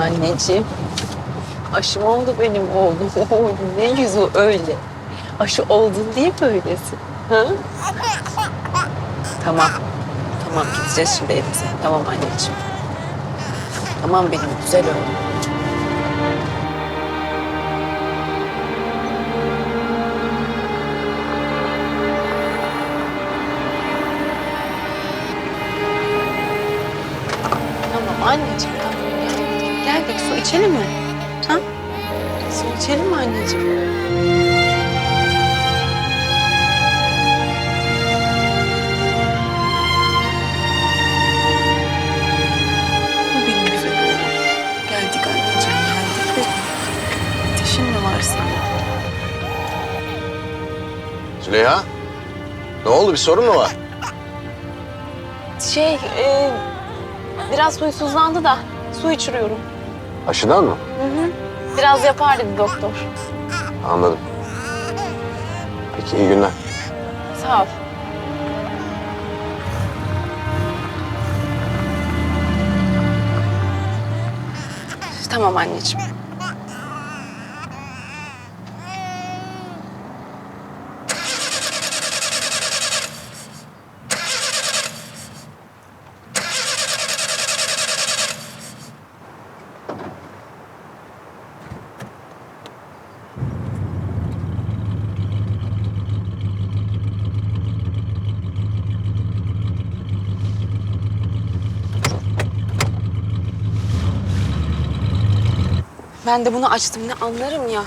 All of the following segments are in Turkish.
Anneciğim. Aşım oldu benim oğlum. Oğlum ne yüzü öyle. Aşı oldun diye böylesin. Ha? Tamam. Tamam gideceğiz şimdi evimize. Tamam anneciğim. Tamam benim güzel oğlum. Tamam anneciğim tamam geldik. Geldik su içelim mi? Ha? Su içelim mi anneciğim? Bu benim güzel oğlum. Geldik anneciğim geldik. Ateşin mi var senin? Züleyha, ne oldu? Bir sorun mu var? Şey, e, biraz huysuzlandı da su içiriyorum. Aşıdan mı? Biraz yapar dedi doktor. Anladım. Peki iyi günler. Sağ ol. Tamam anneciğim. Ben de bunu açtım ne anlarım ya.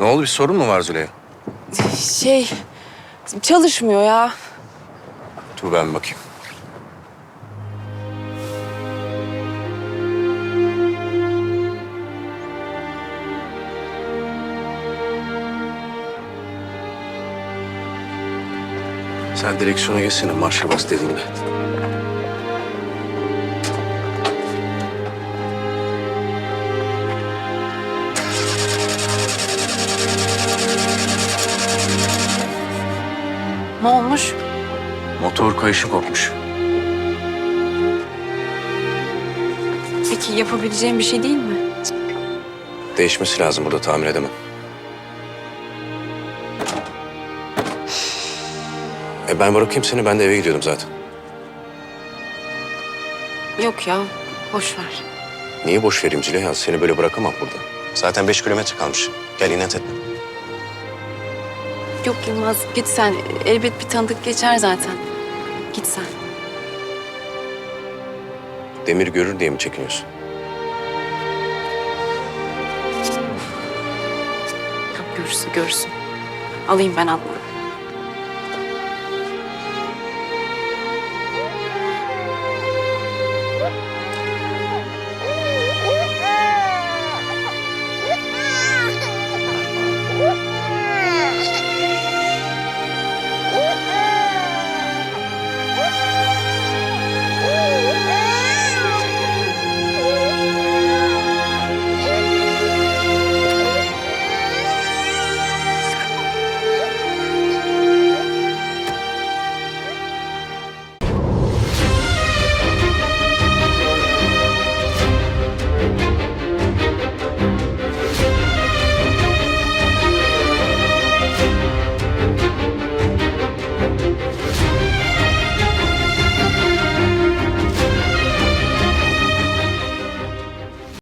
Ne oldu? Bir sorun mu var Züleyha? Şey çalışmıyor ya. Dur ben bakayım. Sen direksiyona geçsene. Marşa bas dediğimde. Ne olmuş? Motor kayışı kopmuş. Peki yapabileceğim bir şey değil mi? Değişmesi lazım burada. Tamir edemem. E ben bırakayım seni. Ben de eve gidiyordum zaten. Yok ya boş ver. Niye boş vereyim Züleyha? Seni böyle bırakamam burada. Zaten beş kilometre kalmış. Gel inat etme. Yok Yılmaz git sen. Elbet bir tanıdık geçer zaten. Git sen. Demir görür diye mi çekiniyorsun? Yok görürsün görürsün. Alayım ben Adnan'ı.